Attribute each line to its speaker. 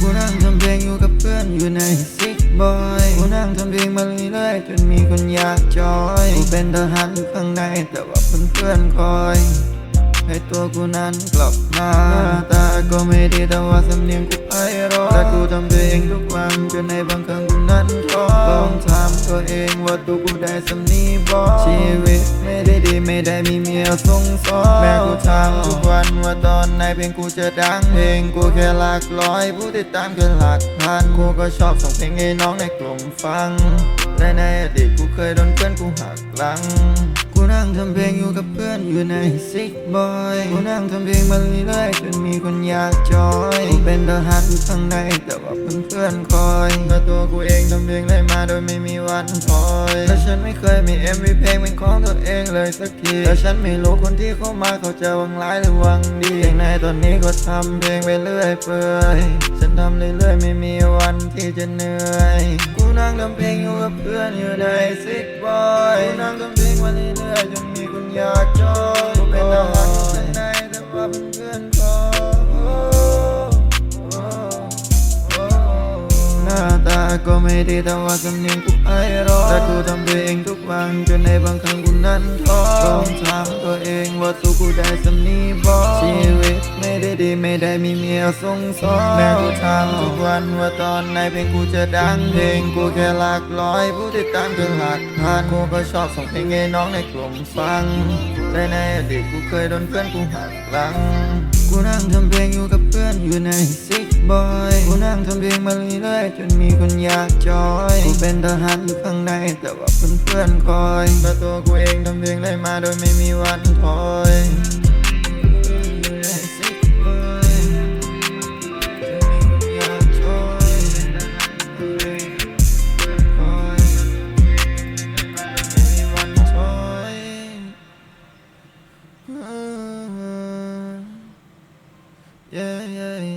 Speaker 1: กูนั่งทำเพลงอยู่กับเพื่อนอยู่ในซิกบอยกูนั่งทำเพลงมาเรื่อยๆจนมีคนอยากจอยกูเป็นทหารอยู่ข้างในแต่ว่าเพื่อนๆคอยให้ตัวกูนั้นกลับมาหน้าตาก็ไม่ดีแต่ว่าสำเนียงกูไพเราะแต่กูทำตัวเองทุกวันจนในบางครั้งกูนั้นท้อ ตัวเองว่าตัวกูได้สำนีบ่ชีวิตไม่ได้ดีไม่ได้มีเมียทรงซ้อนแม่กูถามทุกวันว่าตอนไหนเพลงกูจะดังเพลงกูแค่หลักร้อยผู้ติดตามแค่หลักพันกูก็ชอบส่งเพลงให้น้องในกลุ่มฟังแต่ในอดีตกูเคยโดนเพื่อนกูหักหลัง กูนั่งทำเพลงอยู่กับเพื่อนอยู่ในซิกบอยกูนั่งทำเพลงมาเรื่อยๆจนมีคนอยากจอยกูเป็นทหารข้างในแต่ว่าเพื่อนๆคอยแต่ตัวกูเองทำเพลงได้มาโดยไม่มีวันถอยและฉันไม่เคยมี MV เพลงเป็นของตัวเองเลยสักทีแต่ฉันไม่รู้คนที่เข้ามาเขาจะหวังร้ายหรือหวังดีอย่างในตอนนี้ก็ทำเพลงไปเรื่อยเปื่อยฉันทำเรื่อยๆไม่มีวันที่จะเหนื่อยกูนั่งทำเพลงอยู่กับเพื่อนอยู่ในซิกบอยกูนั่งทำเพลง อยังมีคนอยากจอยกูเป็นทหารอยู่ข้างในแต่ว่าเพื่อนพอหน้าตาก็ไม่ดีแต่ว่าสำเนียงกูไอร้องแต่กูทำเองทุก วันจนในบางครั้งกูนั้นท้อต้องถามตัวเองว่าตัวกูได้สำนีบ่ชีวิตไม่ได้ดีไม่ได้มีเมียทรงซ้อนแม่กูถามทุกวันว่าตอนไหนเพลงกูจะดังเพลงกูแค่หลักร้อยผู้ติดตามแค่หลักพันกูก็ชอบส่งเพลงให้น้องในกลุ่มฟังแต่ในอดีตกูเคยโดนเพื่อนกูหักหลัง กูนั่งทำเพลงอยู่กับเพื่อนอยู่ในซิกบอยกูนั่งทำเพลง มาเรื่อยๆจนมีคนอยากจอยกูเป็นทหารอยู่ข้างในแต่ว่าเพื่อนๆคอยแต่ตัวกูเองทำเพลงได้มาโดยไม่มีวันถอยเย้